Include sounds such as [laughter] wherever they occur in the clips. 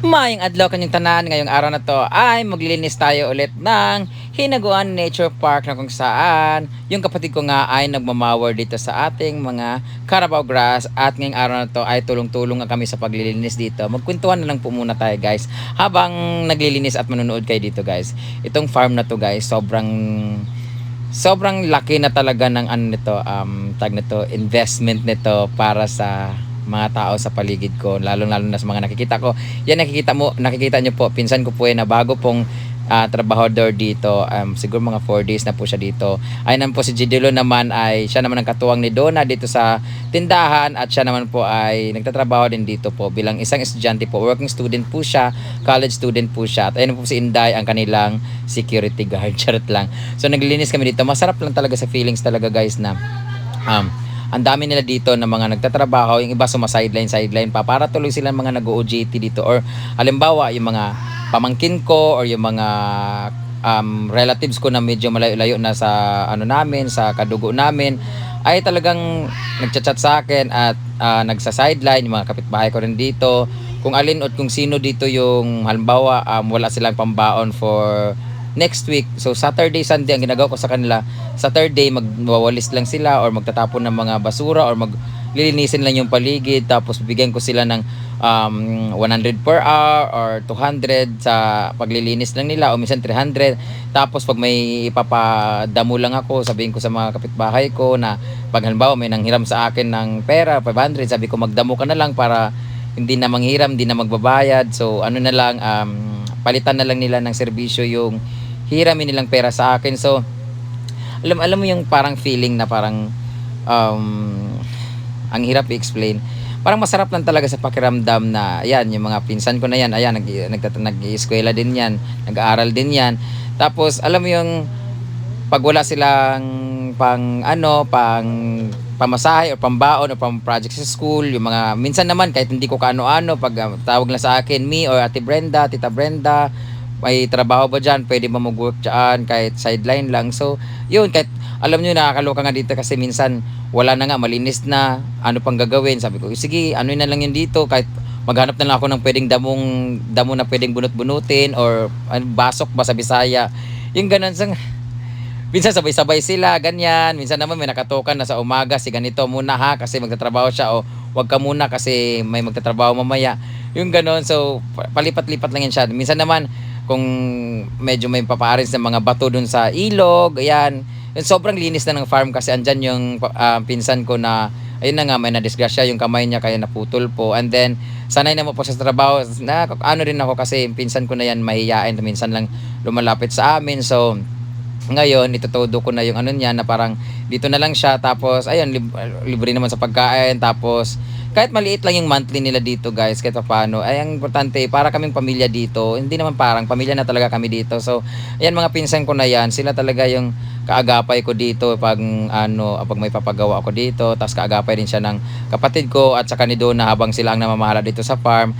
Mayang adlaw kanyang tanan ngayong araw na to ay maglilinis tayo ulit ng Hinaguan Nature Park na kung saan yung kapatid ko nga ay nagmamawer dito sa ating mga Carabao grass at ngayong araw na to ay tulong-tulong nga kami sa paglilinis dito. Magkwentuhan na lang po muna tayo guys habang naglilinis at manonood kayo dito guys. Itong farm na to guys sobrang sobrang laki na talaga ng ano nito um tag nito investment nito para sa mga tao sa paligid ko lalo lalo na sa mga nakikita ko. Yan nakikita mo nakikita nyo po. Pinsan ko po yan na bago pong ah, trabahador dito um, siguro mga 4 days na po siya dito. Ay naman po si Gidilo naman ay siya naman ang katuwang ni Donna dito sa tindahan at siya naman po ay nagtatrabaho din dito po bilang isang estudyante po. Working student po siya college student po siya. At ayun po si Inday ang kanilang security guard. [laughs] Charot lang. So naglilinis kami dito. Masarap lang talaga sa feelings talaga guys na um, ang dami nila dito na mga nagtatrabaho, yung iba suma sideline sideline pa para tuloy silang mga nag-OJT dito. Or halimbawa yung mga pamangkin ko or yung mga um, relatives ko na medyo malayo-layo na sa ano namin, sa kadugo namin ay talagang nagchat-chat sa akin at ah, nagsa-sideline yung mga kapitbahay ko rin dito. Kung alin at kung sino dito yung halimbawa um, wala silang pambaon for next week. So Saturday, Sunday ang ginagawa ko sa kanila. Saturday magwawalis lang sila or magtatapon ng mga basura or maglilinisin lang yung paligid tapos bibigyan ko sila ng um, 100 per hour or 200 sa paglilinis lang nila o minsan 300. Tapos pag may ipapadamo lang ako, sabihin ko sa mga kapitbahay ko na pag halimbawa may nanghiram sa akin ng pera, 500, sabi ko magdamo ka na lang para hindi na manghiram, hindi na magbabayad. So ano na lang, um, palitan na lang nila ng serbisyo yung hiramin nilang pera sa akin. So, alam alam mo yung parang feeling na parang um, ang hirap i-explain. Parang masarap lang talaga sa pakiramdam na ayan, yung mga pinsan ko na yan, ayan, nag, nag, nag-eskwela din yan, nag-aaral din yan. Tapos, alam mo yung pag wala silang pang ano, pang pamasahe o pambaon o pang project sa school, yung mga minsan naman kahit hindi ko kaano-ano pag uh, tawag lang sa akin, me or Ate Brenda, Tita Brenda, may trabaho ba dyan, pwede ba mag-work dyan, kahit sideline lang. So, yun, kahit alam nyo, nakakaloka nga dito kasi minsan wala na nga, malinis na, ano pang gagawin. Sabi ko, sige, ano na lang yun dito, kahit maghanap na lang ako ng pwedeng damong, damo na pwedeng bunot-bunutin or ano, basok ba sa Bisaya. Yung ganun, sang, minsan sabay-sabay sila, ganyan. Minsan naman may nakatokan na sa umaga, si ganito muna ha, kasi magtatrabaho siya o wag ka muna kasi may magtatrabaho mamaya. Yung ganon, so palipat-lipat lang yan siya. Minsan naman, kung medyo may papaarins ng mga bato dun sa ilog, ayan. Yung sobrang linis na ng farm kasi andyan yung ah, pinsan ko na ayun na nga may nadisgrasya yung kamay niya kaya naputol po. And then sanay na mo po sa trabaho. Na ano rin ako kasi pinsan ko na yan mahihain minsan lang lumalapit sa amin. So ngayon itutudo ko na yung ano niya na parang dito na lang siya tapos ayun lib- libre naman sa pagkain tapos kahit maliit lang yung monthly nila dito guys kahit pa paano ay ang importante para kaming pamilya dito hindi naman parang pamilya na talaga kami dito so ayan mga pinsan ko na yan sila talaga yung kaagapay ko dito pag ano pag may papagawa ako dito tapos kaagapay din siya ng kapatid ko at saka ni Donna habang sila ang namamahala dito sa farm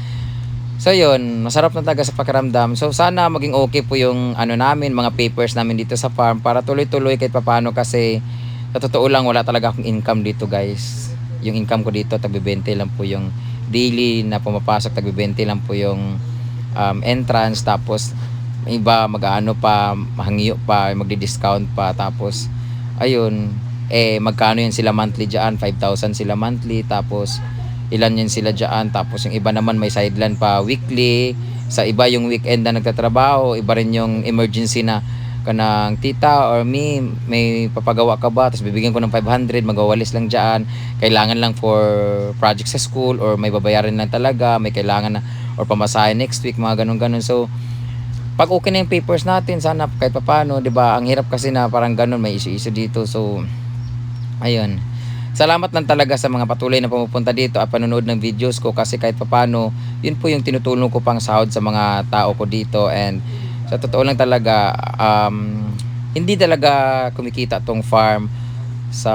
So yun, masarap na talaga sa pakiramdam. So sana maging okay po yung ano namin, mga papers namin dito sa farm para tuloy-tuloy kahit papano kasi sa totoo lang wala talaga akong income dito guys. Yung income ko dito tagbibente lang po yung daily na pumapasok tagbibente lang po yung um, entrance tapos iba mag-ano pa, mahangyo pa, magdi-discount pa tapos ayun, eh magkano yun sila monthly diyan? 5,000 sila monthly tapos ilan yun sila dyan. Tapos yung iba naman may sideline pa weekly. Sa iba yung weekend na nagtatrabaho iba rin yung emergency na kanang tita or me may papagawa ka ba? Tapos bibigyan ko ng 500 magawalis lang dyan. Kailangan lang for project sa school or may babayaran lang talaga may kailangan na or pamasahe next week mga ganun ganun so pag okay na yung papers natin sana kahit papano 'di ba? Ang hirap kasi na parang ganun may issue-issue dito. So ayun Salamat lang talaga sa mga patuloy na pumupunta dito at panonood ng videos ko kasi kahit papano, yun po yung tinutulong ko pang sahod sa mga tao ko dito. And sa totoo lang talaga, um, hindi talaga kumikita tong farm sa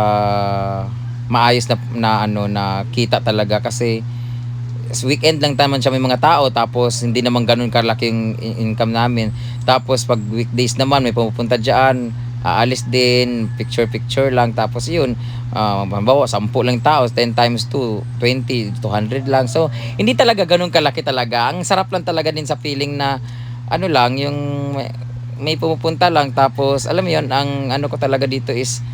maayos na, na ano na kita talaga. Kasi weekend lang taman siya may mga tao tapos hindi naman ganun kalaki yung in- income namin. Tapos pag weekdays naman may pumupunta diyan aalis din, picture-picture lang. Tapos yun, uh, halimbawa, 10 lang tao, 10 times 2, 20, 200 lang. So, hindi talaga ganun kalaki talaga. Ang sarap lang talaga din sa feeling na, ano lang, yung may, may pumupunta lang. Tapos, alam mo yun, ang ano ko talaga dito is,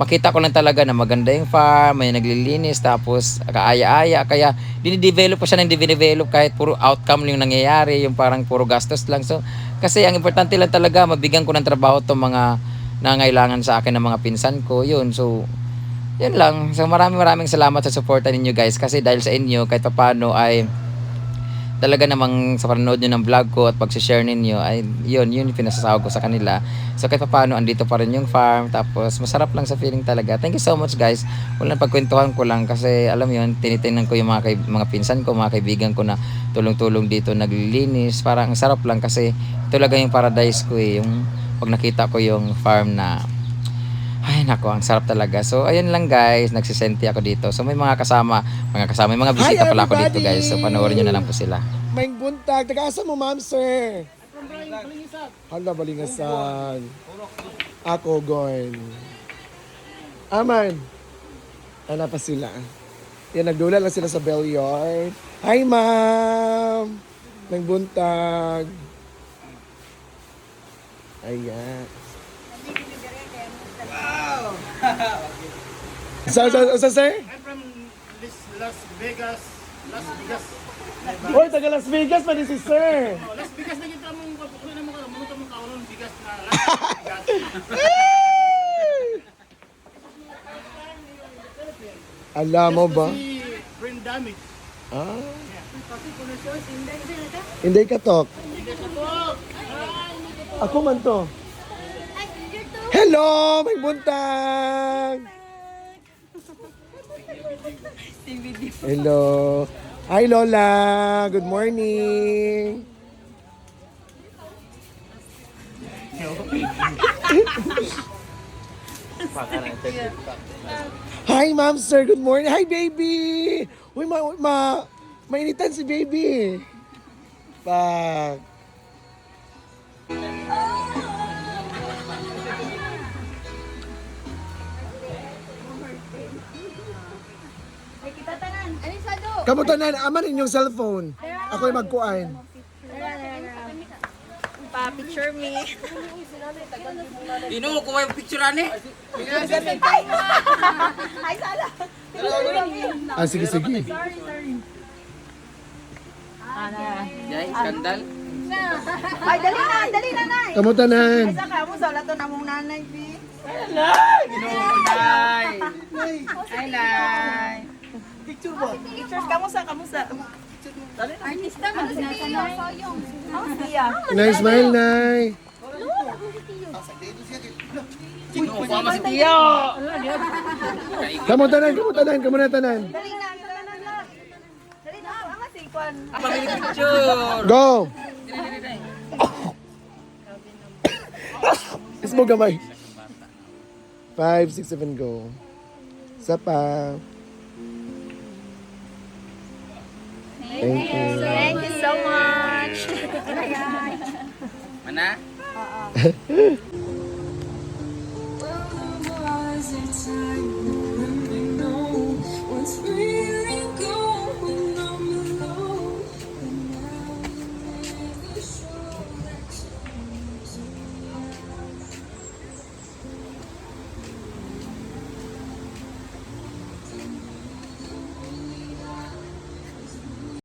makita ko lang talaga na maganda yung farm, may naglilinis, tapos kaaya-aya. Kaya dinidevelop ko siya ng dinidevelop kahit puro outcome yung nangyayari, yung parang puro gastos lang. So, kasi ang importante lang talaga, mabigyan ko ng trabaho to mga nangailangan sa akin ng mga pinsan ko. Yun, so, yun lang. So, maraming maraming salamat sa suporta ninyo guys. Kasi dahil sa inyo, kahit pa paano ay talaga namang sa panonood nyo ng vlog ko at pag-share ninyo ay yun, yun yung ko sa kanila. So kahit pa paano, andito pa rin yung farm. Tapos masarap lang sa feeling talaga. Thank you so much guys. Walang pagkwentuhan ko lang kasi alam yun, tinitingnan ko yung mga, kay, mga pinsan ko, mga kaibigan ko na tulong-tulong dito naglilinis. Parang ang sarap lang kasi talaga yung paradise ko eh. Yung pag nakita ko yung farm na ay nako, ang sarap talaga. So ayun lang guys, nagsisenti ako dito. So may mga kasama, mga kasama, may mga bisita Hi, pala ako dito guys. So panoorin nyo na lang po sila. May buntag. Tagasa mo, ma'am, sir. Hala, balingasan. Ako, Gorn. Aman. Ano pa sila? Yan, nagdula lang sila sa Bellyard. Hi, ma'am. May buntag. Ayan. Wow! Sa, sa, sa, sir? I'm from Las Vegas. Las Vegas. Hoy, taga Las Vegas pa din si sir. Oh, Las Vegas na kita mong ano na mo ka, mo mo kaulon bigas na Las Vegas. [laughs] Alam mo ba? Brain damage. Ah. Hindi ka talk. Ako man to. Hello! May buntag! Hello. Hi Lola. Good morning. Hi ma'am sir. Good morning. Hi baby. Uy ma, ma mainitan si baby. Pag Sa do? Kamutanan, aman inyong cellphone. Ako'y magkuan. Pa-picture me. Ino ko yung picture ani. Ay, sala. Ah, sige, sige. Jay, skandal. Ay, dali na, dali na, nay. Kamutanan. Ay, saka mo, sa lato na mong nanay, Pi. Nay. Ay, nay. Pictures, kamusta, kamusta? Artista mo, si Tio. Ang siya. Nay, smile, nay. Kamutanan, kamutanan, kamutanan. Dali na, dali na, dali na. Dali na, ang asikwan. Picture. Go! [coughs] Is mo gamay. Five, six, seven, go. Isa pa. Thank you. Thank you so much. Mana? Was a time